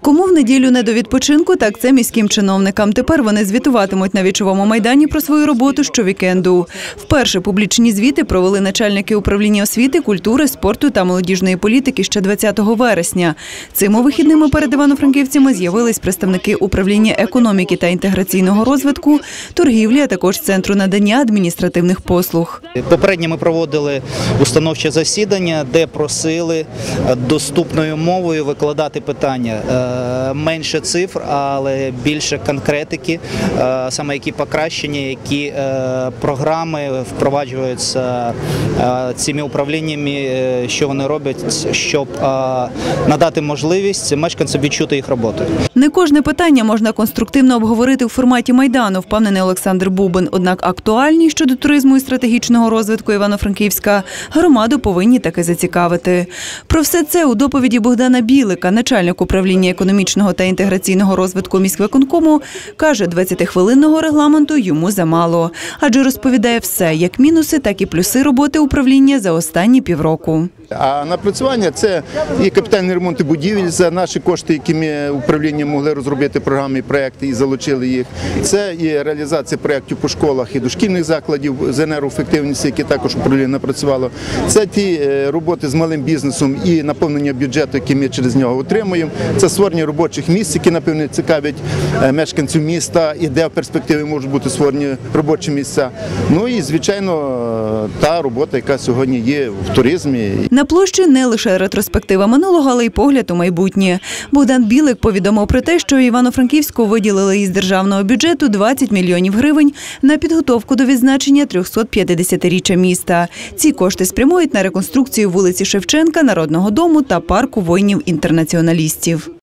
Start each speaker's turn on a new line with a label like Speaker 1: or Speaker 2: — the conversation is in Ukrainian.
Speaker 1: Кому в неділю не до відпочинку, так це міським чиновникам. Тепер вони звітуватимуть на вічовому майдані про свою роботу щовікенду. Вперше публічні звіти провели начальники управління освіти, культури, спорту та молодіжної політики ще 20 вересня. Цими вихідними перед івано-франківцями з'явились представники управління економіки та інтеграційного розвитку, торгівлі, а також центру надання адміністративних послуг.
Speaker 2: Попередньо ми проводили установче засідання, де просили доступною мовою викладати питання. Е, Менше цифр, але більше конкретики, е, саме які покращення, які е, програми впроваджуються цими управліннями, що вони роблять, щоб надати можливість мешканцям відчути їх роботу.
Speaker 1: Не кожне питання можна конструктивно обговорити у форматі майдану, впевнений Олександр Бубин. Однак актуальні щодо туризму і стратегічного розвитку Івано-Франківська громаду повинні таки зацікавити. Про все це у доповіді Богдана Білика, начальник управління економічного та інтеграційного розвитку міськвиконкому, каже, 20-хвилинного регламенту йому замало, адже розповідає все, як мінуси, так і плюси роботи управління за останні півроку.
Speaker 3: А напрацювання це і капітальний ремонт будівель за наші кошти, які ми управління могли розробити програми і проекти і залучили їх. Це і реалізація проєктів по школах і дошкільних закладів з енергоефективності, які також управління напрацювало. Це ті е, роботи з малим бізнесом і наповнення бюджету, які ми через нього отримуємо. Це створення робочих місць, які напевно цікавлять е, мешканців міста, і де в перспективі можуть бути створені робочі місця. Ну і звичайно, е, та робота, яка сьогодні є в туризмі.
Speaker 1: На площі не лише ретроспектива минулого, але й погляд у майбутнє. Богдан Білик повідомив про те, що Івано-Франківську виділили із державного бюджету 20 мільйонів гривень на підготовку до відзначення 350-річчя міста. Ці кошти спрямують на реконструкцію вулиці Шевченка, Народного дому та парку воїнів-інтернаціоналістів.